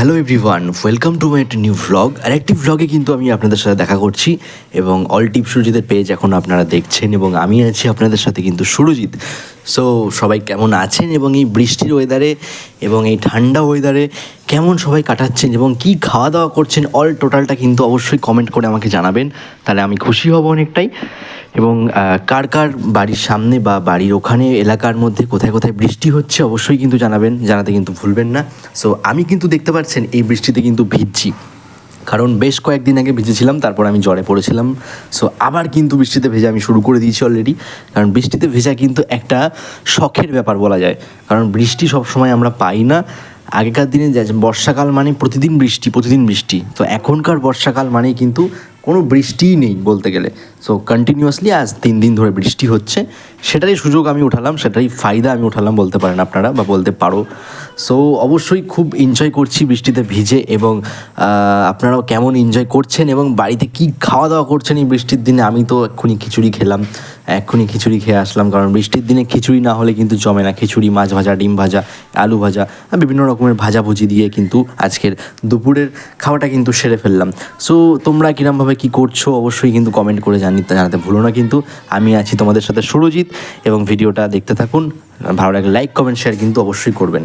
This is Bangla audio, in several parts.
Hello everyone welcome to my new vlog আর একটি ভ্লগে কিন্তু আমি আপনাদের সাথে দেখা করছি এবং অল টিপ সুরজিতের পেজ এখন আপনারা দেখছেন এবং আমি আছি আপনাদের সাথে কিন্তু সুরজিৎ। সো সবাই কেমন আছেন এবং এই বৃষ্টির ওয়েদারে এবং এই ঠান্ডা ওয়েদারে কেমন সবাই কাটাচ্ছেন এবং কি খাওয়া দাওয়া করছেন অল টোটালটা কিন্তু অবশ্যই কমেন্ট করে আমাকে জানাবেন। তাহলে আমি খুশি হব অনেকটাই। এবং কার কার বাড়ির সামনে বা বাড়ির ওখানে এলাকার মধ্যে কোথায় কোথায় বৃষ্টি হচ্ছে অবশ্যই কিন্তু জানাবেন, জানাতে কিন্তু ভুলবেন না। সো আমি কিন্তু দেখতে পাচ্ছেন এই বৃষ্টিতে কিন্তু ভিজছি। কারণ বেশ কয়েকদিন আগে ভিজেছিলাম, তারপর আমি জ্বরে পড়েছিলাম। সো আবার কিন্তু বৃষ্টিতে ভেজা আমি শুরু করে দিয়েছি অলরেডি কারণ বৃষ্টিতে ভেজা কিন্তু একটা শখের ব্যাপার বলা যায়। কারণ বৃষ্টি সবসময় আমরা পাই না। আগেকার দিনে বর্ষাকাল মানে প্রতিদিন বৃষ্টি প্রতিদিন বৃষ্টি। তো এখনকার বর্ষাকাল মানেই কিন্তু কোনো বৃষ্টিই নেই বলতে গেলে। সো কন্টিনিউয়াসলি আজ তিন দিন ধরে বৃষ্টি হচ্ছে, সেটারই সুযোগ আমি উঠালাম, সেটারই ফায়দা আমি উঠালাম বলতে পারেন আপনারা বা বলতে পারো। সো অবশ্যই খুব এনজয় করছি বৃষ্টিতে ভিজে এবং আপনারাও কেমন এনজয় করছেন এবং বাড়িতে কি খাওয়া দাওয়া করছেন এই বৃষ্টির দিনে আমি তো এক্ষুনি খিচুড়ি খেলাম। এক্ষুনি খিচুড়ি খেয়ে আসলাম, কারণ বৃষ্টির দিনে খিচুড়ি না হলে কিন্তু জমে না। খিচুড়ি, মাছ ভাজা, ডিম ভাজা, আলু ভাজা বিভিন্ন রকমের ভাজাভুজি দিয়ে কিন্তু আজকের দুপুরের খাওয়াটা কিন্তু সেরে ফেললাম। সো তোমরা কিরমভাবে কি করছ অবশ্যই কিন্তু কমেন্ট করে জানি জানাতে ভুলো না কিন্তু। আমি আছি তোমাদের সাথে সুরজিৎ এবং ভিডিওটা দেখতে থাকুন। ভালো লাগলে লাইক কমেন্ট শেয়ার কিন্তু অবশ্যই করবেন।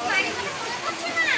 পানি মনে মনে করছে না?